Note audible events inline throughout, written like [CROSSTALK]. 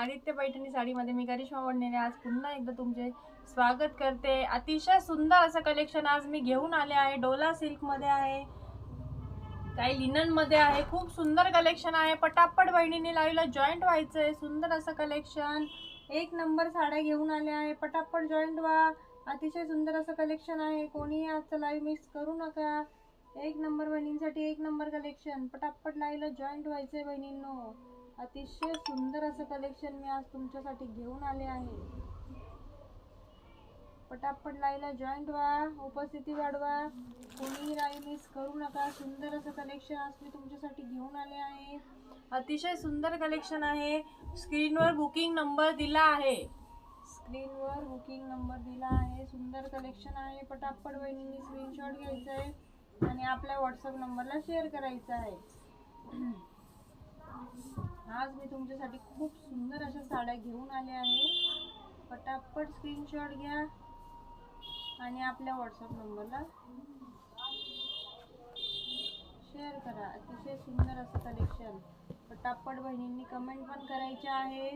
आदित्य पैठणी साडीमध्ये मी करिश्मा वडनेरे आज पुन्हा एकदा तुमचे स्वागत करते. अतिशय सुंदर असं कलेक्शन आज मी घेऊन आले आहे. डोला सिल्कमध्ये आहे. काही लिननमध्ये आहे. खूप सुंदर कलेक्शन आहे. पटापट बहिणीने लाईव्हला जॉईंट व्हायचं आहे सुंदर असं कलेक्शन एक नंबर साड्या घेऊन आल्या आहे. पटापट जॉईंट व्हा. अतिशय सुंदर असं कलेक्शन आहे. कोणीही आजचं लाईव्ह मिस करू नका. एक नंबर बहिणींसाठी एक नंबर कलेक्शन पटापट लाईव्हला जॉईंट व्हायचं आहे बहिणींनो. अतिशय सुंदर असं कलेक्शन मी आज तुमच्यासाठी घेऊन आले आहे. पटापट लाईला जॉईंट व्हा उपस्थिती वाढवा. कोणीही राई मिस करू नका. सुंदर असं कलेक्शन आज मी तुमच्यासाठी घेऊन आले आहे. अतिशय सुंदर कलेक्शन आहे. स्क्रीनवर बुकिंग नंबर दिला आहे. स्क्रीनवर बुकिंग नंबर दिला आहे. सुंदर कलेक्शन आहे. पटापट बहिणींनी स्क्रीनशॉट घ्यायचा आहे आणि आपल्या व्हॉट्सअप नंबरला शेअर करायचा आहे. आज मी तुमच्यासाठी खूप सुंदर अशा साड्या घेऊन आले आहे. पटापट स्क्रीनशॉट घ्या आणि आपल्या व्हॉट्सअप नंबरला शेअर करा. अतिशय सुंदर असं कलेक्शन पटापट बहिणींनी कमेंट पण करायच्या आहे.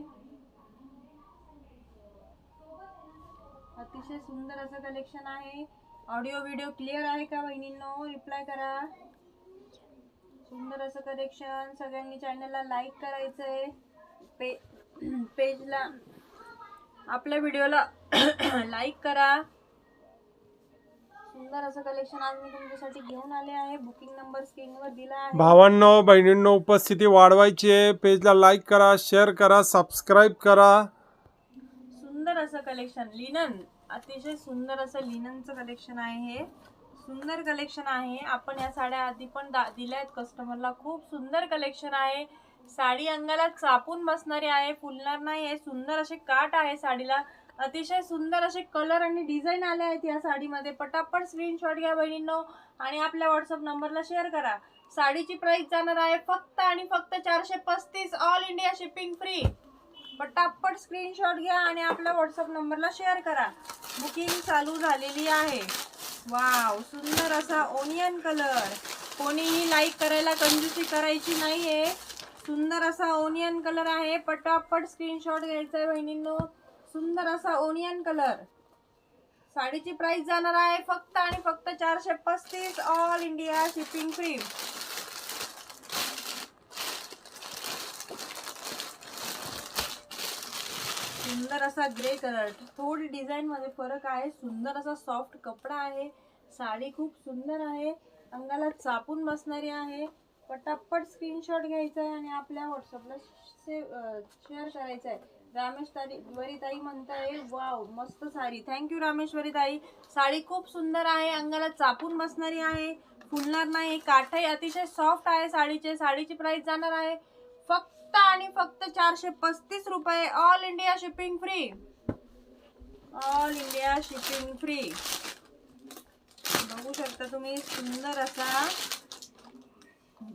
अतिशय सुंदर असं कलेक्शन आहे. ऑडिओ व्हिडिओ क्लिअर आहे का बहिणींनो? रिप्लाय करा. सुंदर असं कलेक्शन सगळ्यांनी चॅनलला लाईक करायचं आहे पे [CLEARS THROAT] पेजला आपल्या व्हिडिओला लाईक [CLEARS THROAT] करा. सुंदर असं कलेक्शन आज मी तुमच्यासाठी घेऊन आले आहे. बुकिंग नंबर स्क्रीनवर दिला आहे. भावांनो बहिणींनो उपस्थिती वाढवायची आहे. पेजला लाईक करा शेअर करा सबस्क्राईब करा. सुंदर असं कलेक्शन लिनन. अतिशय सुंदर असं लिननचं कलेक्शन आहे हे. सुंदर कलेक्शन आहे. आपण या साड्या आधी पण दा दिल्या आहेत कस्टमरला खूप सुंदर कलेक्शन आहे. साडी अंगाला चापून बसणारी आहे. फुलणार नाही आहे. सुंदर असे काट आहे साडीला. अतिशय सुंदर असे कलर आणि डिझाईन आले आहेत या साडीमध्ये. पटापट स्क्रीनशॉट घ्या बहिणींनो आणि आपल्या व्हॉट्सअप नंबरला शेअर करा. साडीची प्राइस जाणार आहे फक्त आणि फक्त चारशे पस्तीस. ऑल इंडिया शिपिंग फ्री पटापट स्क्रीनशॉट घ्या आणि आपल्या व्हॉट्सअप नंबरला शेअर करा. बुकिंग चालू झालेली आहे. वाव सुंदर असा ओनियन कलर कोणीही लाईक करायला कंजूसी करायची नाहीये. सुंदर असा ओनियन कलर आहे. पटापट स्क्रीनशॉट घ्यायचा आहे बहिणींनो. सुंदर असा ओनियन कलर साडीची प्राइस जाणार आहे फक्त आणि फक्त चारशे पस्तीस ऑल इंडिया शिपिंग फ्री सुंदर असा ग्रे कलर. थोडी डिझाईन मध्ये फरक आहे. सुंदर असा सॉफ्ट कपडा आहे. साडी खूप सुंदर आहे. अंगाला चापून बसणारी आहे. पटापट स्क्रीनशॉट घ्यायचा आहे आणि आपल्या व्हॉट्सअपला शेअर करायचं आहे. रामेश्वरी वरीताई म्हणताय वाव मस्त साडी. थँक्यू रामेश्वरी ताई साडी खूप सुंदर आहे. अंगाला चापून बसणारी आहे. फुलणार नाही. काठही अतिशय सॉफ्ट आहे साडीचे. साडीची प्राईस जाणार आहे. फक्त आणि फक्त चारशे पस्तीस रुपये. All India shipping free all India shipping free बघू शकता तुम्ही सुंदर असा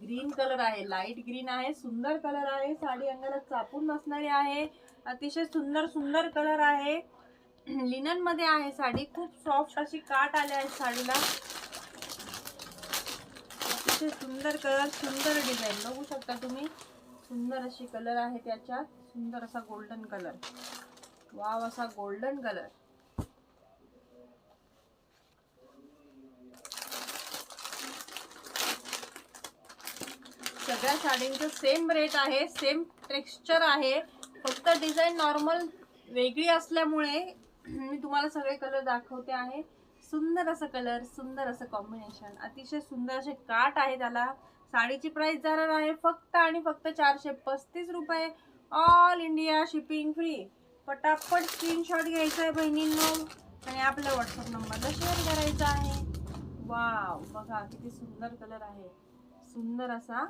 ग्रीन कलर आहे लाइट ग्रीन आहे सुंदर कलर आहे. साडी अंगाला चापून बसणारी आहे. अतिशय सुंदर सुंदर कलर आहे. लिननमध्ये आहे साडी. खूप सॉफ्ट अशी काट आले आहे साडीला. अतिशय सुंदर कलर सुंदर डिझाईन बघू शकता तुम्ही. सुंदर अशी कलर आहे त्याच्यात. सुंदर असा गोल्डन कलर वाव असा गोल्डन कलर सगळ्या साडींचं सेम रेट आहे सेम टेक्स्चर आहे. फक्त डिझाईन नॉर्मल वेगळी असल्यामुळे मी तुम्हाला सगळे कलर दाखवते आहे. सुंदर असं कलर सुंदर असं कॉम्बिनेशन अतिशय सुंदर असे काट आहे त्याला. साडीची प्राइस जाणार आहे फक्त आणि फक्त चारशे पस्तीस रुपये. ऑल इंडिया शिपिंग फ्री पटापट स्क्रीनशॉट घ्यायचा आहे बहिणींनो. आणि आपल्या व्हॉट्सअप नंबरला शेअर करायचा आहे. वाव बघा किती सुंदर कलर आहे. सुंदर असा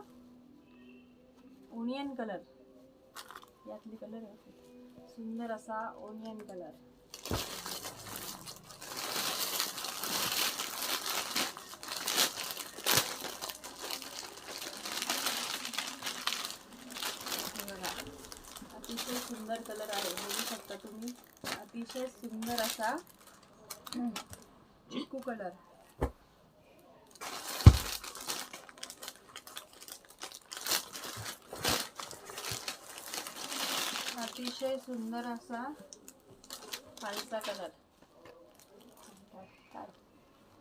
ओनियन कलर यातली कलर आहे. सुंदर असा ओनियन कलर हे बघा. अतिशय सुंदर कलर आहे. बघू शकता तुम्ही. अतिशय सुंदर असा चिकू कलर. अतिशय सुंदर असा फालसा कलर.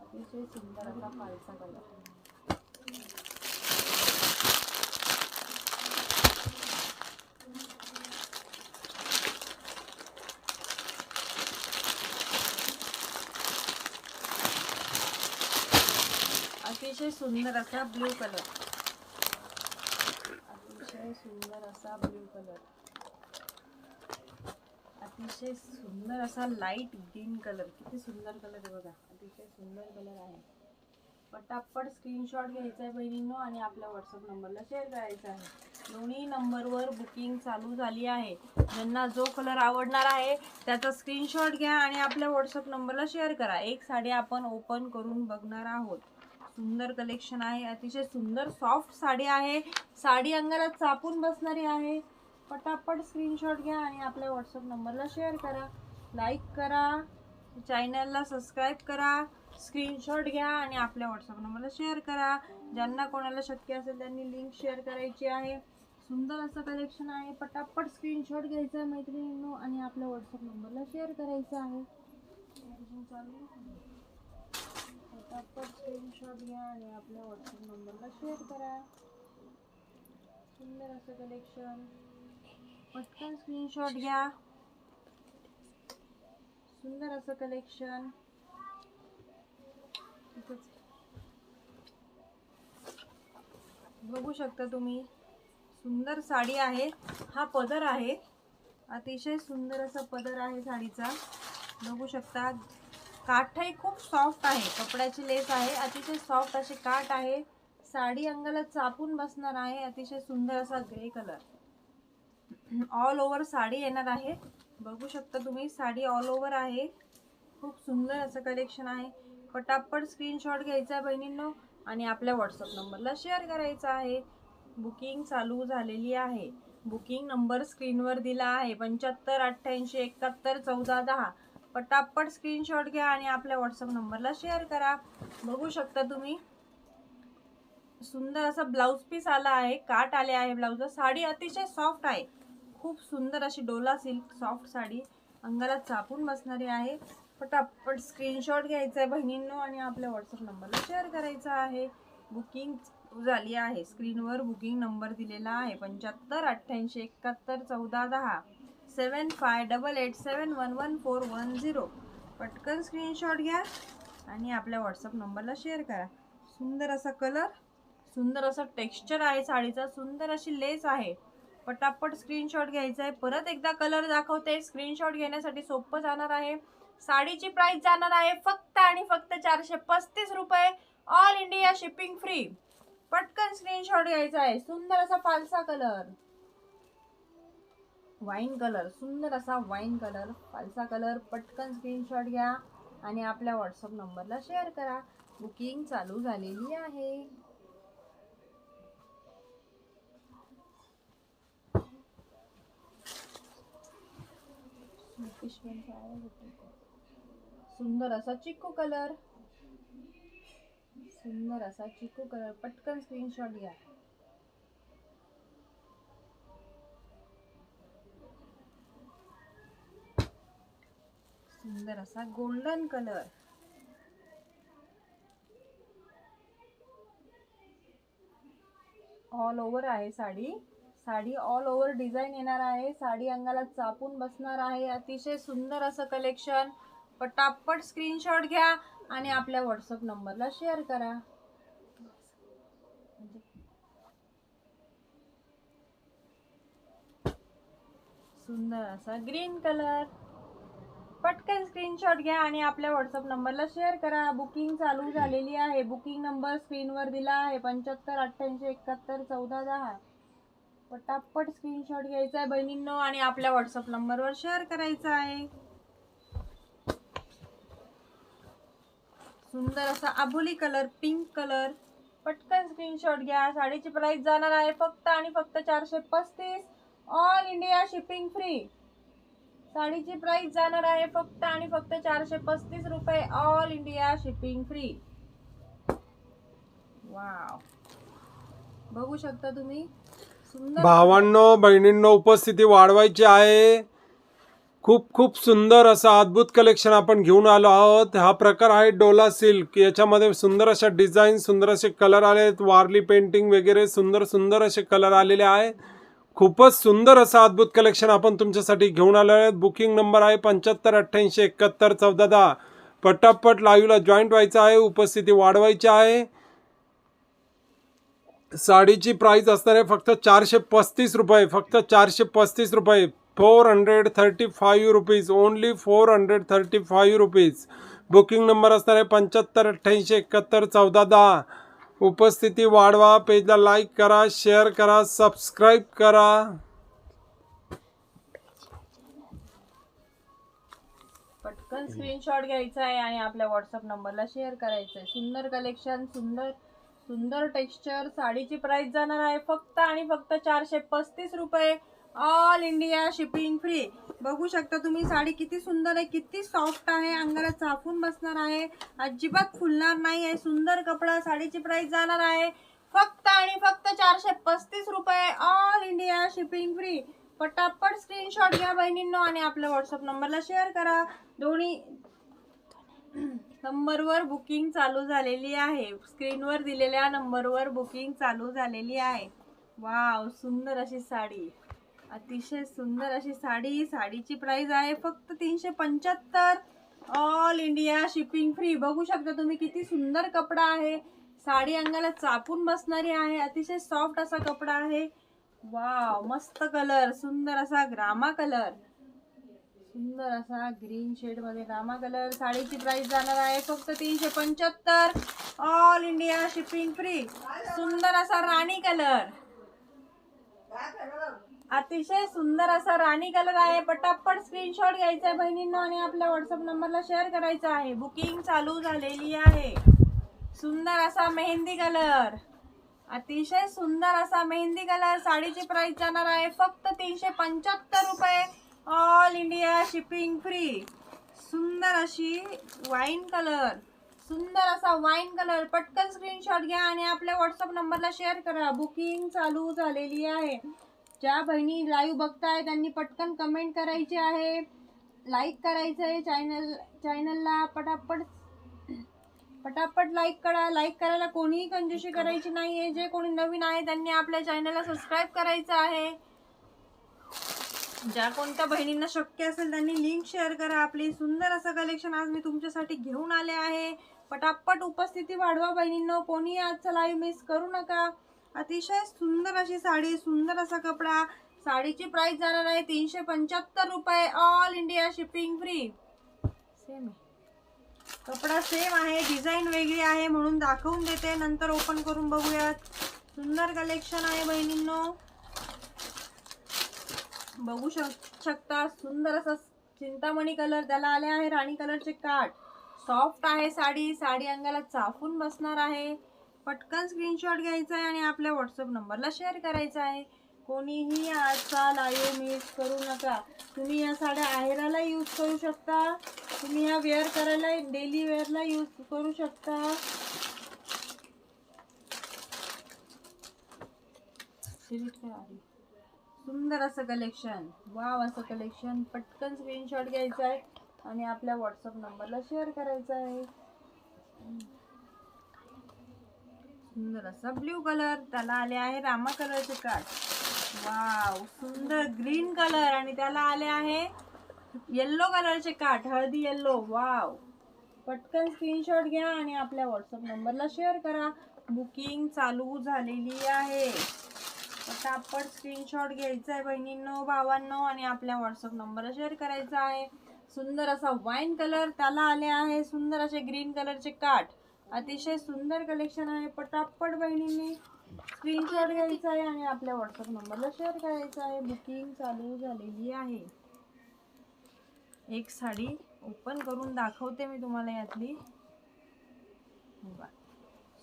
अतिशय सुंदर असा फालसा कलर. अतिशय सुंदर असा ब्ल्यू कलर. अतिशय सुंदर असा ब्ल्यू कलर. अतिशय सुंदर असा लाइट ग्रीन कलर किती सुंदर कलर आहे बघा. अतिशय सुंदर कलर आहे. पटापट स्क्रीनशॉट घ्यायचा आहे बहिणींनो आणि आपल्या व्हॉट्सअप नंबरला शेअर करायचा आहे. दोन्ही नंबरवर बुकिंग चालू झाली आहे. ज्यांना जो कलर आवडणार आहे त्याचा स्क्रीनशॉट घ्या आणि आपल्या व्हॉट्सअप नंबरला शेअर करा. एक साडी आपण ओपन करून बघणार आहोत. सुंदर कलेक्शन आहे. अतिशय सुंदर सॉफ्ट साडी आहे. साडी अंगाला चापून बसणारी आहे. पटापट स्क्रीनशॉट घ्या आणि आपल्या व्हॉट्सअप नंबरला शेअर करा. लाईक करा. चॅनलला सबस्क्राईब करा. स्क्रीनशॉट घ्या आणि आपल्या व्हॉट्सअप नंबरला शेअर करा. ज्यांना कोणाला शक्य असेल त्यांनी लिंक शेअर करायची आहे. सुंदर असं कलेक्शन आहे. पटापट स्क्रीनशॉट घ्यायचा आहे मैत्रिणींनो आणि आपल्या व्हॉट्सअप नंबरला शेअर करायचं आहे. चालू पटापट स्क्रीनशॉट घ्या आणि आपल्या व्हॉट्सअप नंबरला शेअर करा सुंदर असं कलेक्शन पटकन स्क्रीनशॉट घ्या सुंदर असं कलेक्शन. बघू शकता तुम्ही सुंदर साडी आहे. हा पदर आहे. अतिशय सुंदर असा पदर आहे साडीचा. बघू शकता. काठही खूप सॉफ्ट आहे. कपड्याची लेस आहे. अतिशय सॉफ्ट अशी काठ आहे. साडी अंगाला चापून बसणार आहे. अतिशय सुंदर असा grey colour all over sari येणार आहे. बघू शकता तुम्ही साडी ऑल ओव्हर आहे. खूप सुंदर असं कलेक्शन आहे. पटापट स्क्रीनशॉट घ्यायचा आहे बहिणींनो आणि आपल्या व्हॉट्सअप नंबरला शेअर करायचा आहे. बुकिंग चालू झालेली आहे. बुकिंग नंबर स्क्रीनवर दिला आहे. पंच्याहत्तर अठ्ठ्याऐंशी एकाहत्तर चौदा दहा. पटापट स्क्रीनशॉट घ्या आणि आपल्या व्हॉट्सअप नंबरला शेअर करा. बघू शकता तुम्ही. सुंदर असा ब्लाऊज पीस आला आहे. काट आले आहे ब्लाऊज साडी अतिशय सॉफ्ट आहे. खूप सुंदर अशी डोला सिल्क सॉफ्ट साडी. अंगाला चापून बसणारी आहे. पटापट स्क्रीनशॉट घ्यायचा आहे बहिणींनो आणि आपल्या व्हॉट्सअप नंबरला शेअर करायचा आहे. बुकिंग झाली आहे. स्क्रीनवर बुकिंग नंबर दिलेला आहे. पंच्याहत्तर अठ्ठ्याऐंशी एकाहत्तर चौदा दहा. Seven five double eight seven one one four one zero पटकन स्क्रीनशॉट घ्या आणि आपल्या व्हॉट्सअप नंबरला शेअर करा. सुंदर असा कलर सुंदर असं टेक्स्चर आहे साडीचा सुंदर अशी लेस आहे. पटापट स्क्रीनशॉट घ्यायचा आहे. परत एकदा कलर दाखवते. स्क्रीनशॉट घेण्यासाठी सोपं जाणार आहे. साडीची प्राइस जाणार आहे फक्त आणि फक्त चारशे पस्तीस रुपये. ऑल इंडिया शिपिंग फ्री पटकन स्क्रीनशॉट घ्यायचा आहे. सुंदर असा फालसा कलर वाईन कलर सुंदर असा वाईन कलर फालसा कलर पटकन स्क्रीनशॉट घ्या आणि आपल्या व्हॉट्सअप नंबरला शेअर करा. बुकिंग चालू झालेली आहे. सुंदर असा चिकू कलर. सुंदर असा चिकू कलर. पटकन स्क्रीनशॉट घ्या. सुंदर असा गोल्डन कलर. ऑल ओव्हर आहे sari. Sari all over design येणार आहे. साडी अंगाला चापून बसणार आहे. अतिशय सुंदर असं कलेक्शन पटापट स्क्रीनशॉट घ्या आणि आपल्या व्हॉट्सअप नंबरला शेअर करा. सुंदर असा ग्रीन कलर पटकन स्क्रीनशॉट घ्या आणि आपल्या व्हॉट्सअप नंबरला शेअर करा. बुकिंग चालू झालेली आहे. बुकिंग नंबर स्क्रीनवर दिला आहे. पंच्याहत्तर अठ्ठ्याऐंशी एकाहत्तर चौदा दहा. पटापट स्क्रीनशॉट घ्यायचा आहे बहिणींनो आणि आपल्या व्हॉट्सअप नंबरवर शेअर करायचा आहे. सुंदर असा आभोली कलर पिंक कलर पटकन स्क्रीनशॉट घ्या. साडीची प्राइस जाणार आहे फक्त आणि फक्त चारशे पस्तीस. ऑल इंडिया शिपिंग फ्री साडीची प्राइस जाणार आहे फक्त आणि फक्त चारशे पस्तीस रुपये all India shipping free wow बघू शकता तुम्ही. सुंदर. भावांनो बहिणींनो उपस्थिती वाढवायची आहे. खूप खूप सुंदर असं अद्भुत कलेक्शन आपण घेऊन आलो आहोत. हा प्रकार आहे डोला सिल्क. याच्यामध्ये सुंदर अशा डिझाईन सुंदर असे कलर आले आहेत वारली पेंटिंग वगैरे सुंदर सुंदर असे कलर आलेले आहे. खूपच सुंदर असं अद्भुत कलेक्शन आपण तुमच्यासाठी घेऊन आलो आहे बुकिंग नंबर आहे पंच्याहत्तर अठ्ठ्याऐंशी एकाहत्तर चौदा दहा. पटापट लाईव्हला जॉईंट व्हायचं आहे उपस्थिती वाढवायची आहे. साडीची प्राइस असणार आहे फक्त चारशे पस्तीस रुपये फक्त चारशे पस्तीस रुपये. Four hundred thirty five rupees only four hundred thirty five rupees booking number असणार आहे पंच्याहत्तर अठ्ठ्याऐंशी एकाहत्तर चौदा दहा. उपस्थिती वाढवा पेजला लाईक करा शेअर करा सबस्क्राईब करा. पटकन स्क्रीनशॉट घ्यायचा आहे आणि आपल्या व्हॉट्सअप नंबरला शेअर करायचं आहे सुंदर कलेक्शन सुंदर सुंदर टेक्स्चर साडीची प्राइस जाणार आहे फक्त आणि फक्त चारशे पस्तीस रुपये. All India shipping free. बघू शकता तुम्ही साडी किती सुंदर आहे किती सॉफ्ट आहे अंगाला चापून बसणार आहे. अजिबात फुलणार नाही आहे सुंदर कपडा साडीची प्राइस जाणार आहे. फक्त आणि फक्त चारशे पस्तीस रुपये ऑल इंडिया शिपिंग फ्री. पटापट स्क्रीनशॉट घ्या बहिणींनो आणि आपल्या व्हॉट्सअप नंबरला शेअर करा. दोन्ही नंबरवर बुकिंग चालू झालेली आहे. स्क्रीनवर दिलेल्या नंबरवर बुकिंग चालू झालेली आहे. वाव सुंदर अशी साडी. अतिशय सुंदर अशी साडी साडीची प्राइस आहे फक्त तीनशे पंच्याहत्तर. ऑल इंडिया शिपिंग फ्री बघू शकता तुम्ही किती सुंदर कपडा आहे. साडी अंगाला चापून बसणारी आहे. अतिशय सॉफ्ट असा कपडा आहे. वाव मस्त कलर सुंदर असा ग्रामा कलर सुंदर असा ग्रीन शेडमध्ये रामा कलर साडीची प्राइस जाणार आहे फक्त तीनशे पंच्याहत्तर. ऑल इंडिया शिपिंग फ्री सुंदर असा राणी कलर अतिशय सुंदर असा राणी कलर आहे पटापट स्क्रीनशॉट घ्यायचा आहे बहिणींना आणि आपल्या व्हॉट्सअप नंबरला शेअर करायचा आहे. बुकिंग चालू झालेली आहे. सुंदर असा मेहंदी कलर. अतिशय सुंदर असा मेहंदी कलर. साडीची प्राइस जाणार आहे फक्त तीनशे पंच्याहत्तर रुपये. ऑल इंडिया शिपिंग फ्री सुंदर अशी वाईन कलर सुंदर असा वाईन कलर पटकन स्क्रीनशॉट घ्या आणि आपल्या व्हॉट्सअप नंबरला शेअर करा. बुकिंग चालू झालेली आहे. ज्या बहिणी लाईव्ह बघताय त्यांनी पटकन कमेंट करायची आहे. लाईक करायचं आहे चॅनल चॅनलला पटापट पटापट लाईक करा. लाईक करायला कोणीही कंजूशी करायची नाहीये. जे कोणी नवीन आहे त्यांनी आपल्या चॅनलला सबस्क्राईब करायचं आहे. ज्या कोणत्या बहिणींना शक्य असेल त्यांनी लिंक शेअर करा. आपली सुंदर असं कलेक्शन आज मी तुमच्यासाठी घेऊन आले आहे. पटापट उपस्थिती वाढवा बहिणींना. कोणी आजचा लाईव्ह मिस करू नका. अतिशय सुंदर अशी साडी सुंदर असा कपडा. साडीची प्राइस जाणार आहे तीनशे पंच्याहत्तर रुपये. All India shipping free same कपडा सेम आहे डिझाईन वेगळी आहे म्हणून दाखवून देते. नंतर ओपन करून बघूयात. सुंदर कलेक्शन आहे बहिणींनो. बघू शक शकता सुंदर असा चिंतामणी कलर त्याला आले आहे राणी कलरचे काठ सॉफ्ट आहे साडी. साडी अंगाला चाफून बसणार आहे. पटकन स्क्रीनशॉट घ्यायचा आहे आणि आपल्या व्हॉट्सअप नंबरला शेअर करायचा आहे. कोणीही आजचा लाईव्ह मिस करू नका. तुम्ही या साड्या आहेराला यूज करू शकता. तुम्ही ह्या वेअर करायला डेली वेअरला यूज करू शकता. सुंदर असं कलेक्शन वाव असं कलेक्शन पटकन स्क्रीनशॉट घ्यायचा आहे आणि आपल्या व्हॉट्सअप नंबरला शेअर करायचा आहे. सुंदर असा ब्ल्यू कलर त्याला आले आहे रामा कलरचे काठ वाव सुंदर ग्रीन कलर आणि त्याला आले आहे येल्लो कलरचे काठ हळदी येल्लो वाव पटकन स्क्रीनशॉट घ्या आणि आपल्या व्हॉट्सअप नंबरला शेअर करा. बुकिंग चालू झालेली आहे. पटापट स्क्रीनशॉट घ्यायचा आहे बहिणींनो भावांनो आणि आपल्या व्हॉट्सअप नंबरला शेअर करायचा आहे. सुंदर असा वाईन कलर त्याला आले आहे. सुंदर असे ग्रीन कलरचे काठ अतिशय सुंदर कलेक्शन आहे. पटापट बहिणींनी स्क्रीनशॉट घ्यायचा आहे आणि आपल्या व्हॉट्सअप नंबरला शेअर करायचं आहे. बुकिंग चालू झालेली आहे. एक साडी ओपन करून दाखवते मी तुम्हाला यातली.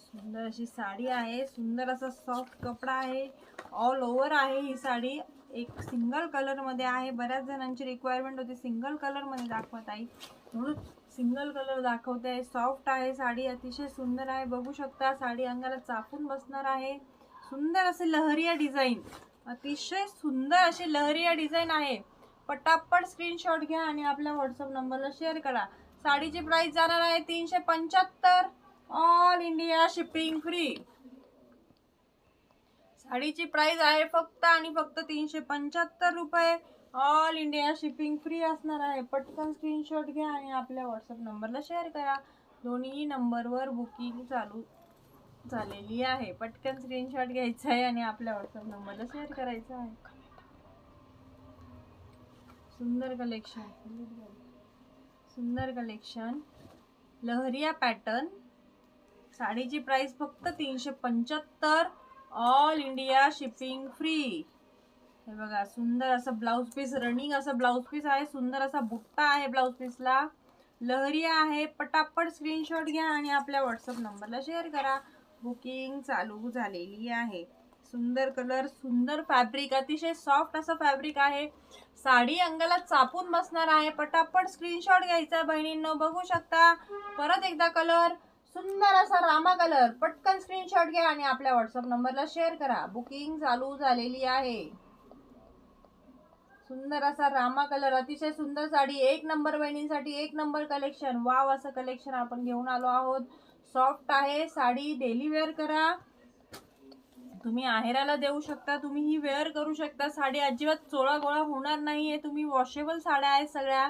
सुंदर अशी साडी आहे. सुंदर असा सॉफ्ट कपडा आहे. ऑल ओव्हर आहे ही साडी. एक सिंगल कलरमध्ये आहे. बऱ्याच जणांची रिक्वायरमेंट होती. सिंगल कलरमध्ये दाखवत आहे. म्हणून सिंगल कलर दाखवते. आहे सॉफ्ट आहे साडी अतिशय सुंदर आहे. बघू शकता साडी अंगाला चापून बसणार आहे. सुंदर असे लहरिया डिझाईन. अतिशय सुंदर अशी लहरिया डिझाईन आहे. पटापट स्क्रीनशॉट घ्या आणि आपल्या व्हॉट्सअप नंबरला शेअर करा. साडीची प्राइस जाणार आहे तीनशे पंच्याहत्तर. ऑल इंडिया शिपिंग फ्री साडीची प्राइस आहे फक्त आणि फक्त तीनशे पंच्याहत्तर रुपये. ऑल इंडिया शिपिंग फ्री असणार आहे. पटकन स्क्रीनशॉट घ्या आणि आपल्या व्हॉट्सअप नंबरला शेअर करा. दोन्ही नंबरवर बुकिंग चालू झालेली आहे. पटकन स्क्रीनशॉट घ्यायचा आहे आणि आपल्या व्हॉट्सअप नंबरला शेअर करायचा आहे. सुंदर कलेक्शन सुंदर कलेक्शन लहरिया पॅटर्न साडीची प्राइस फक्त तीनशे पंच्याहत्तर. ऑल इंडिया शिपिंग फ्री हे बघा सुंदर असं ब्लाऊज पीस रनिंग असं ब्लाऊज पीस आहे. सुंदर असा बुट्टा आहे ब्लाऊज पीसला लहरी आहे. पटापट स्क्रीनशॉट घ्या आणि आपल्या व्हॉट्सअप नंबरला शेअर करा. बुकिंग चालू झालेली आहे. सुंदर कलर सुंदर फॅब्रिक अतिशय सॉफ्ट असं फॅब्रिक आहे. साडी अंगाला चापून बसणार आहे. पटापट स्क्रीनशॉट घ्यायचा बहिणींनो. बघू शकता. परत एकदा कलर सुंदर असा रामा कलर पटकन स्क्रीनशॉट घ्या आणि आपल्या व्हॉट्सअप नंबरला शेअर करा. बुकिंग चालू झालेली आहे. सुंदर असा रामा कलर अतिशय सुंदर साडी एक नंबर बहिणींसाठी एक नंबर कलेक्शन वाव असं कलेक्शन आपण घेऊन आलो आहोत. सॉफ्ट आहे साडी डेली वेअर करा. तुम्ही आहेराला देऊ शकता तुम्ही ही वेअर करू शकता. साडी अजिबात चोळा गोळा होणार आहे तुम्ही वॉशेबल साड्या आहेत सगळ्या.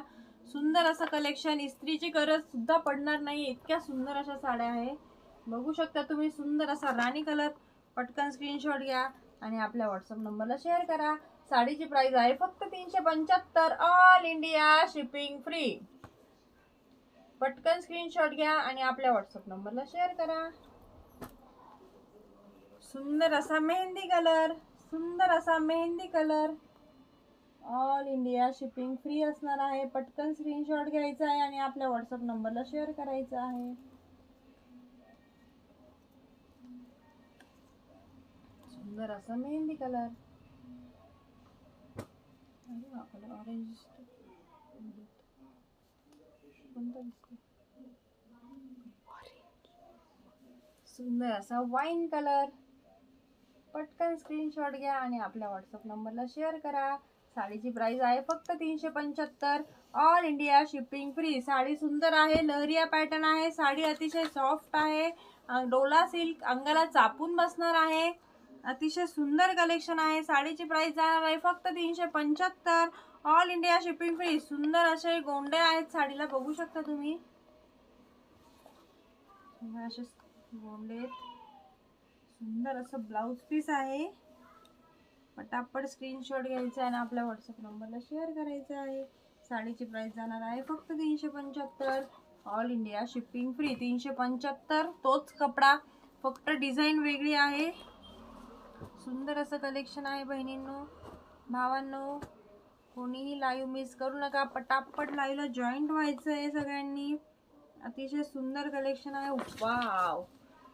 सुंदर असं कलेक्शन इस्त्रीची गरज सुद्धा पडणार नाही. इतक्या सुंदर अशा साड्या आहे. बघू शकता तुम्ही सुंदर असा राणी कलर पटकन स्क्रीनशॉट घ्या आणि आपल्या व्हॉट्सअप नंबरला शेअर करा. साडीची प्राइस आहे. फक्त तीनशे पंच्याहत्तर. ऑल इंडिया शिपिंग फ्री पटकन स्क्रीनशॉट घ्या आणि आपल्या व्हॉट्सअप नंबरला शेअर करा. सुंदर असा मेहंदी कलर सुंदर असा mehndi colour all India shipping free असणार आहे. पटकन स्क्रीनशॉट घ्यायचा आहे आणि आपल्या व्हॉट्सअप नंबरला शेअर करायचा आहे. सुंदर असा मेहंदी कलर अरे वा कलर ऑरेंज कोणता दिसतो सुंदर असा वाईन कलर पटकन स्क्रीनशॉट घ्या आणि आपल्या व्हॉट्सअप नंबरला शेअर करा. साडीची प्राइस आहे फक्त तीनशे पंच्याहत्तर. All India shipping free sari सुंदर आहे लहरिया पॅटर्न आहे साडी अतिशय सॉफ्ट आहे. डोला सिल्क अंगाला चापून बसणार आहे. अतिशय सुंदर कलेक्शन आहे. साडीची प्राइस जाणार आहे फक्त तीनशे पंच्याहत्तर. ऑल इंडिया शिपिंग फ्री सुंदर असे गोंडे आहेत साडीला. बघू शकता तुम्ही. असे गोंडे सुंदर असं ब्लाऊज पीस आहे. पटापट स्क्रीनशॉट घ्यायचा आहे आणि आपल्या व्हॉट्सअप नंबरला शेअर करायचा आहे. साडीची प्राइस जाणार आहे फक्त तीनशे पंच्याहत्तर. ऑल इंडिया शिपिंग फ्री तीनशे पंच्याहत्तर. तोच कपडा. फक्त डिझाईन वेगळी आहे. सुंदर असं कलेक्शन आहे बहिणींनो. भावांनो कोणीही लाईव्ह मिस करू नका. पटापट लाईव्हला जॉईंट व्हायचं आहे सगळ्यांनी. अतिशय सुंदर कलेक्शन आहे. वाव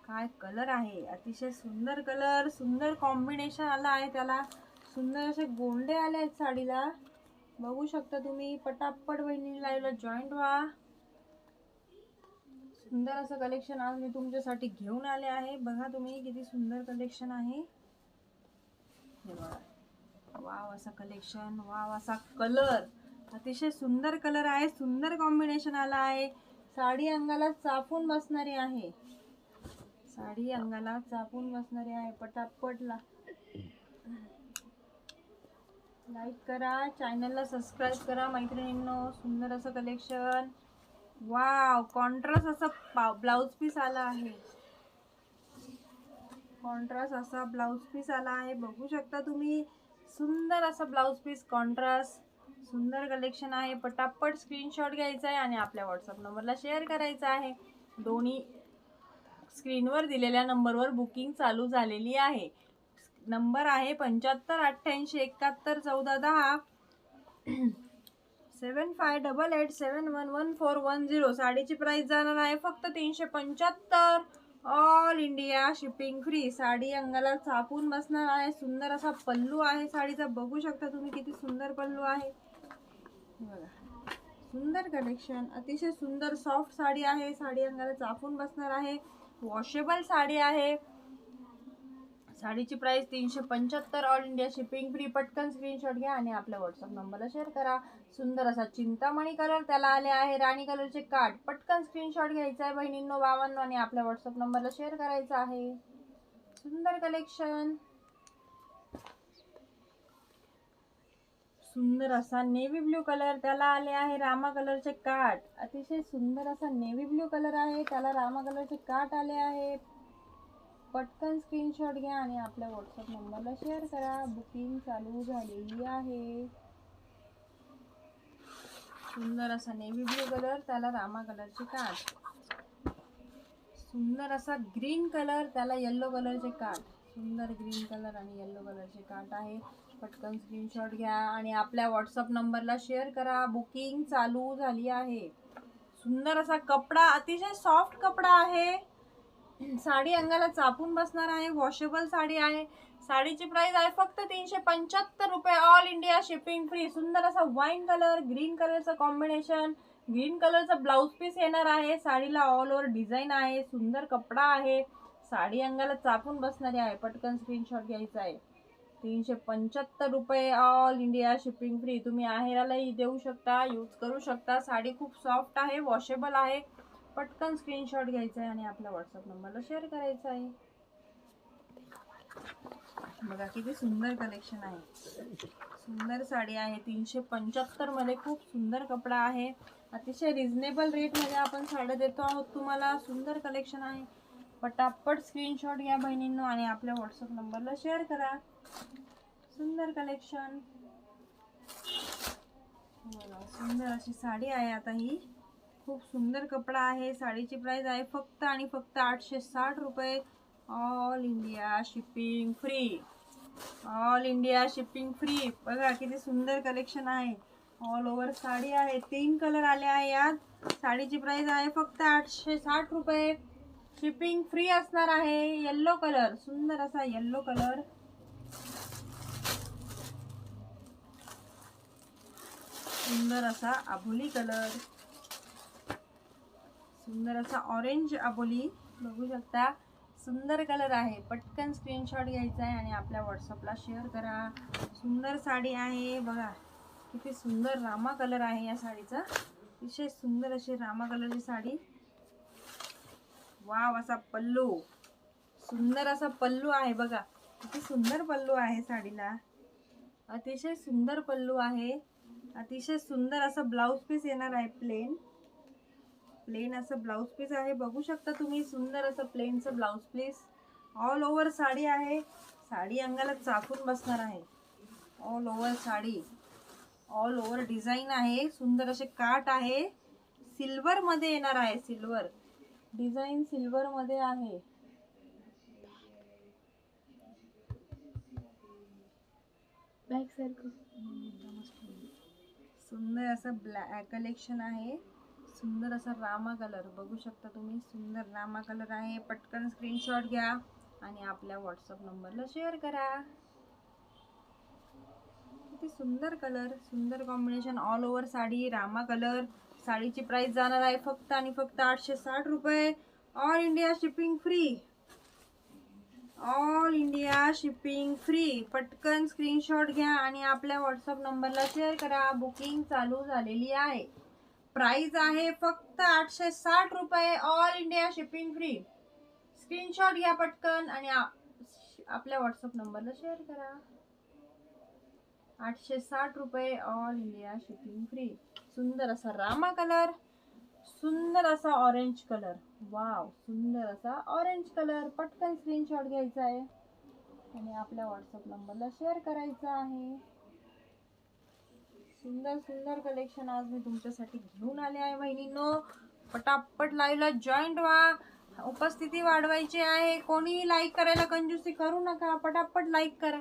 काय कलर आहे? अतिशय सुंदर कलर सुंदर कॉम्बिनेशन आलं आहे त्याला. सुंदर असे गोंडे आले आहेत साडीला. बघू शकता तुम्ही. पटापट बहिणी लाईव्हला जॉईंट व्हा. सुंदर असं कलेक्शन आज मी तुमच्यासाठी घेऊन आले आहे. बघा तुम्ही किती सुंदर कलेक्शन आहे. हे बघा. वाव असा कलेक्शन वाव असा कलर अतिशय सुंदर कलर आहे सुंदर कॉम्बिनेशन आला आहे. साडी अंगाला चापून बसणारी आहे. साडी अंगाला चापून बसणारी आहे पटापट ला लाईक करा चॅनलला सबस्क्राईब करा मैत्रिणींनो. सुंदर असं कलेक्शन वाव कॉन्ट्रास्ट असं ब्लाऊज पीस आला आहे. कॉन्ट्रास्ट असा ब्लाऊज पीस आला आहे. बघू शकता तुम्ही सुंदर असा ब्लाऊज पीस कॉन्ट्रास्ट सुंदर कलेक्शन आहे. पटापट स्क्रीनशॉट घ्यायचा आहे आणि आपल्या व्हॉट्सअप नंबरला शेअर करायचा आहे. दोन्ही स्क्रीनवर दिलेल्या नंबरवर बुकिंग चालू झालेली आहे. नंबर आहे पंच्याहत्तर अठ्ठ्याऐंशी एकाहत्तर चौदा दहा. Seven five double eight seven one one four one zero साडीची price जाणार आहे फक्त तीनशे पंच्याहत्तर. All India shipping free sari अंगाला चापून बसणार आहे. सुंदर असा पल्लू आहे साडीचा. बघू शकता तुम्ही किती सुंदर पल्लू आहे. बघा. सुंदर कलेक्शन अतिशय सुंदर सॉफ्ट साडी आहे. साडी अंगाला चापून बसणार आहे. वॉशेबल साडी आहे. साडीची प्राइस तीनशे पंच्याहत्तर ऑल इंडिया शिपिंग फ्री पटकन स्क्रीनशॉट घ्या आणि आपल्या व्हॉट्सअप नंबरला शेअर करा. सुंदर असा चिंतामणी कलर त्याला आले आहे. राणी कलरचे कार्ड पटकन स्क्रीनशॉट घ्यायचा आहे बहिणींनो बाबांनो आणि आपल्या व्हॉट्सअप नंबरला शेअर करायचा आहे. सुंदर कलेक्शन सुंदर असा नेव्ही ब्ल्यू कलर त्याला आले आहे. रामा कलरचे काट अतिशय सुंदर असा नेव्ही ब्ल्यू कलर आहे. त्याला रामा कलरचे काट आले आहे. पटकन स्क्रीनशॉट घ्या आणि आपल्या व्हॉट्सअप नंबरला शेअर करा. बुकिंग चालू झालेली आहे. सुंदर असा नेव्ही ब्लू कलर त्याला रामा कलरचे काट सुंदर असा ग्रीन कलर त्याला येल्लो कलरचे काट सुंदर ग्रीन कलर आणि येल्लो कलरचे काट आहे. पटकन स्क्रीनशॉट घ्या आणि आपल्या व्हॉट्सअप नंबरला शेअर करा. बुकिंग चालू झाली आहे. सुंदर असा कपडा अतिशय सॉफ्ट कपडा आहे. साडी अंगाला चापून बसणार आहे वॉशेबल साडी आहे. साडीची प्राइस आहे फक्त तीनशे पंच्याहत्तर रुपये. ऑल इंडिया शिपिंग फ्री सुंदर असा वाईन कलर ग्रीन कलरचं कॉम्बिनेशन ग्रीन कलरचा ब्लाऊज पीस येणार आहे. साडीला ऑल ओव्हर डिझाईन आहे. सुंदर कपडा आहे. साडी अंगाला चापून बसणारी आहे. पटकन स्क्रीनशॉट घ्यायचा आहे. तीनशे पंच्याहत्तर रुपये. ऑल इंडिया शिपिंग फ्री तुम्ही आहेरालाही देऊ शकता यूज करू शकता. साडी खूप सॉफ्ट आहे वॉशेबल आहे. पटकन स्क्रीनशॉट घ्यायचा आहे आणि आपल्या व्हॉट्सअप नंबरला शेअर करायचा आहे बघा किती सुंदर कलेक्शन आहे. सुंदर साडी आहे. तीनशे पंच्याहत्तरमध्ये खूप सुंदर कपडा आहे. अतिशय रिझनेबल रेटमध्ये आपण साड्या देतो आहोत. तुम्हाला सुंदर कलेक्शन आहे. पटापट स्क्रीनशॉट घ्या बहिणींनो आणि आपल्या व्हॉट्सअप नंबरला शेअर करा. सुंदर कलेक्शन सुंदर अशी साडी आहे आता ही. खूप सुंदर कपडा आहे. साडीची प्राईज आहे फक्त आणि फक्त आठशे साठ रुपये. All India shipping free all India shipping free बघा किती सुंदर कलेक्शन आहे. ऑल ओव्हर साडी आहे. तीन कलर आले आहे यात. साडीची प्राईज आहे फक्त आठशे साठ रुपये. शिपिंग फ्री असणार आहे. येल्लो कलर सुंदर असा येल्लो कलर सुंदर असा आभुली कलर सुंदर असा ऑरेंज आबोली बघू शकता. सुंदर कलर आहे. पटकन स्क्रीनशॉट घ्यायचा आहे आणि आपल्या व्हॉट्सअपला शेअर करा. सुंदर साडी आहे. बघा किती सुंदर रामा कलर आहे या साडीचा. अतिशय सुंदर अशी रामा कलरची साडी. वाव असा पल्लू. सुंदर असा पल्लू आहे बघा. किती सुंदर पल्लू आहे साडीला. अतिशय सुंदर पल्लू आहे. अतिशय सुंदर असं ब्लाऊज पीस येणार आहे प्लेन प्लेन असं ब्लाऊज पीस आहे. बघू शकता तुम्ही सुंदर असं प्लेनचं blouse piece all over sari आहे. साडी अंगाला चापून बसणार आहे. All over sari. All over design आहे. सुंदर असे काट आहे. सिल्वर मध्ये येणार आहे सिल्वर डिझाईन सिल्वर मध्ये आहे. सुंदर असं ब्लॅक कलेक्शन आहे. सुंदर असा रामा कलर. बघू शकता तुम्ही सुंदर रामा कलर आहे. पटकन स्क्रीनशॉट घ्या आणि आपल्या व्हॉट्सअप नंबरला शेअर करा. किती सुंदर कलर सुंदर कॉम्बिनेशन ऑल ओव्हर साडी रामा कलर. साडीची प्राइस जाणार आहे फक्त आणि फक्त आठशे साठ रुपये. All India shipping free all India shipping free पटकन स्क्रीनशॉट घ्या आणि आपल्या व्हॉट्सअप नंबरला शेअर करा. बुकिंग चालू झालेली आहे. प्राइस आहे फक्त आठशे साठ रुपये. All India shipping free screenshot घ्या पटकन आणि आपल्या व्हॉट्सअप नंबरला शेअर करा. आठशे साठ रुपये ऑल इंडिया शिपिंग फ्री सुंदर असा रामा कलर सुंदर असा ऑरेंज कलर वाव सुंदर असा ऑरेंज कलर पटकन स्क्रीनशॉट घ्यायचा आहे. आणि आपल्या व्हॉट्सअप नंबरला शेअर करायचा आहे. सुंदर सुंदर कलेक्शन आज मी तुमच्यासाठी घेऊन आले आहे बहिणींनो पटापट लाईव्हला जॉईंट व्हा उपस्थिती वाढवायची आहे. कोणीही लाईक करायला कंजूसी करू नका. पटापट लाईक करा.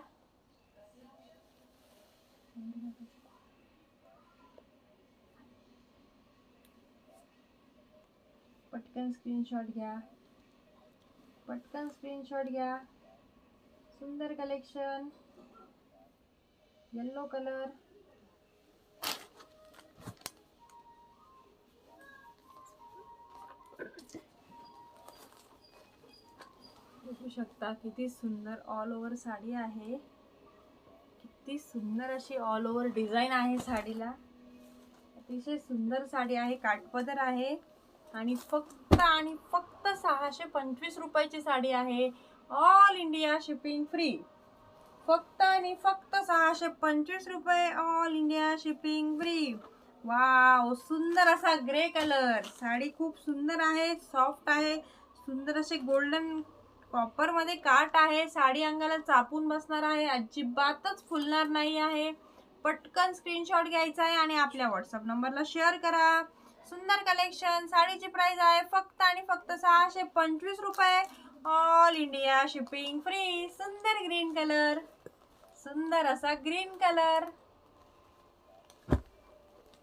पटकन स्क्रीनशॉट घ्या. पटकन स्क्रीनशॉट घ्या. सुंदर कलेक्शन येल्लो कलर बघू शकता किती सुंदर ऑल ओव्हर साडी आहे. किती सुंदर अशी ऑल ओव्हर डिझाईन आहे साडीला. अतिशय सुंदर साडी आहे काठपदर आहे. आणि फक्त आणि फक्त सहाशे पंचवीस रुपयाची साडी आहे. ऑल इंडिया शिपिंग फ्री फक्त आणि फक्त सहाशे पंचवीस रुपये all India shipping free wow सुंदर असा ग्रे कलर साडी खूप सुंदर आहे सॉफ्ट आहे. सुंदर असे गोल्डन कॉपरमध्ये काट आहे साडी अंगाला चापून बसणार आहे अजिबातच फुलणार नाही आहे. पटकन स्क्रीनशॉट घ्यायचा आहे आणि आपल्या व्हॉट्सअप नंबरला शेअर करा. सुंदर कलेक्शन साडीची प्राइस आहे फक्त आणि फक्त सहाशे पंचवीस रुपये. ऑल इंडिया शिपिंग फ्री सुंदर ग्रीन कलर सुंदर असा ग्रीन कलर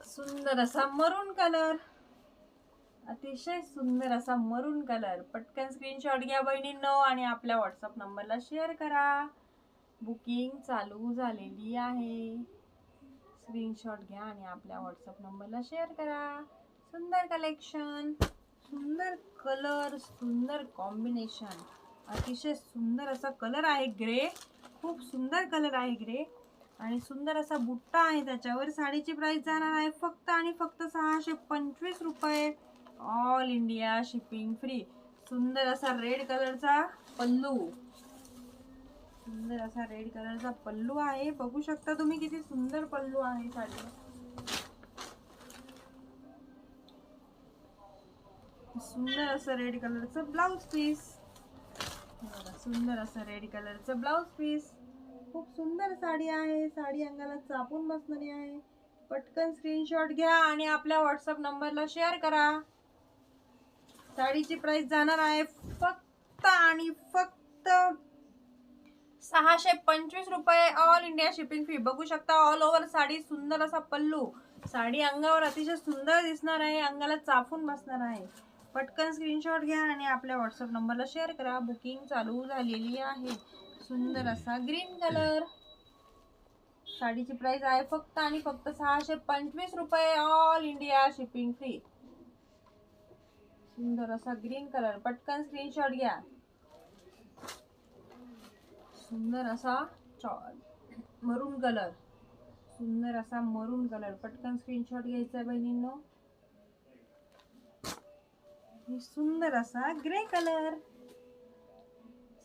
सुंदर असा मरून कलर अतिशय सुंदर असा मरून कलर. पटकन स्क्रीनशॉट घ्या बहिणींनो आणि आपल्या व्हॉट्सअप नंबरला शेअर करा. बुकिंग चालू झालेली आहे. स्क्रीनशॉट घ्या आणि आपल्या व्हॉट्सअप नंबरला शेअर करा. सुंदर कलेक्शन सुंदर कलर सुंदर कॉम्बिनेशन अतिशय सुंदर असा कलर आहे ग्रे खूप सुंदर कलर आहे ग्रे आणि सुंदर असा बुट्टा आहे त्याच्यावर. साडीची प्राइस जाणार आहे फक्त आणि फक्त सहाशे पंचवीस रुपये. All India shipping free. सुंदर असा रेड कलरचा पल्लू. सुंदर असा रेड कलरचा पल्लू आहे. बघू शकता तुम्ही किती सुंदर पल्लू आहे साडी. सुंदर असं रेड कलरचं ब्लाऊज पीस. सुंदर असं रेड कलरचं ब्लाऊज पीस. खूप सुंदर साडी आहे. साडी अंगाला चापून बसणारी आहे. पटकन स्क्रीनशॉट घ्या आणि आपल्या व्हॉट्सअप नंबरला शेअर करा. साडीची प्राइस जाणार आहे फक्त आणि फक्त सहाशे पंचवीस रुपये ऑल इंडिया शिपिंग फी बघू शकता ऑल ओव्हर साडी सुंदर असा पल्लू. साडी अंगावर अतिशय सुंदर दिसणार आहे अंगाला चाफून बसणार आहे. पटकन स्क्रीनशॉट घ्या आणि आपल्या व्हॉट्सअप नंबरला शेअर करा. बुकिंग चालू झालेली आहे. सुंदर असा ग्रीन कलर साडीची प्राइस आहे फक्त आणि फक्त सहाशे पंचवीस रुपये ऑल इंडिया शिपिंग फ्री सुंदर असा ग्रीन कलर. पटकन स्क्रीनशॉट घ्या. सुंदर असा मरून कलर. सुंदर असा मरून कलर. पटकन स्क्रीनशॉट घ्यायचा आहे बहिणींनो सुंदर असा ग्रे कलर.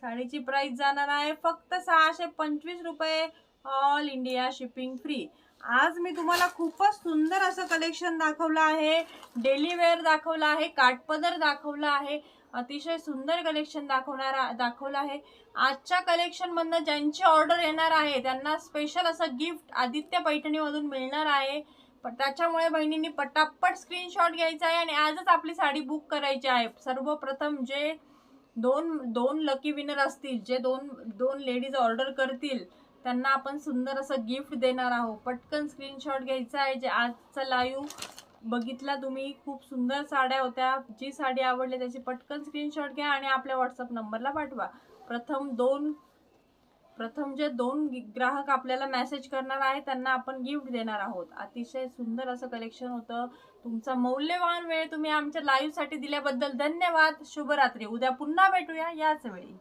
साडीची प्राइस जाणार आहे फक्त सहाशे पंचवीस रुपये. ऑल इंडिया शिपिंग फ्री आज मी तुम्हाला खूपच सुंदर असं कलेक्शन दाखवलं आहे. डेली वेअर दाखवलं आहे काठपदर दाखवलं आहे. अतिशय सुंदर कलेक्शन दाखवणारा दाखवलं आहे. आजच्या कलेक्शनमधनं ज्यांची ऑर्डर येणार आहे त्यांना स्पेशल असं गिफ्ट आदित्य पैठणीमधून मिळणार आहे. पण त्याच्यामुळे बहिणींनी पटापट स्क्रीनशॉट घ्यायचा आहे आणि आजच आपली साडी बुक करायची आहे. सर्वप्रथम जे दोन दोन लकी विनर असतील जे दोन दोन लेडीज ऑर्डर करतील त्यांना आपण सुंदर असं गिफ्ट देणार आहोत. पटकन स्क्रीनशॉट घ्यायचा आहे जे आजचा लाईव्ह बघितला तुम्ही. खूप सुंदर साड्या होत्या. जी साडी आवडली त्याची पटकन स्क्रीनशॉट घ्या आणि आपल्या व्हॉट्सअप नंबरला पाठवा. प्रथम दोन प्रथम जे दोन ग्राहक आपल्याला मेसेज करणार आहे त्यांना आपण गिफ्ट देणार आहोत. अतिशय सुंदर असं कलेक्शन होतं. तुमचा मौल्यवान वेळ तुम्ही आमच्या लाईव्हसाठी दिल्याबद्दल धन्यवाद. शुभरात्री. उद्या पुन्हा भेटूया याच वेळी.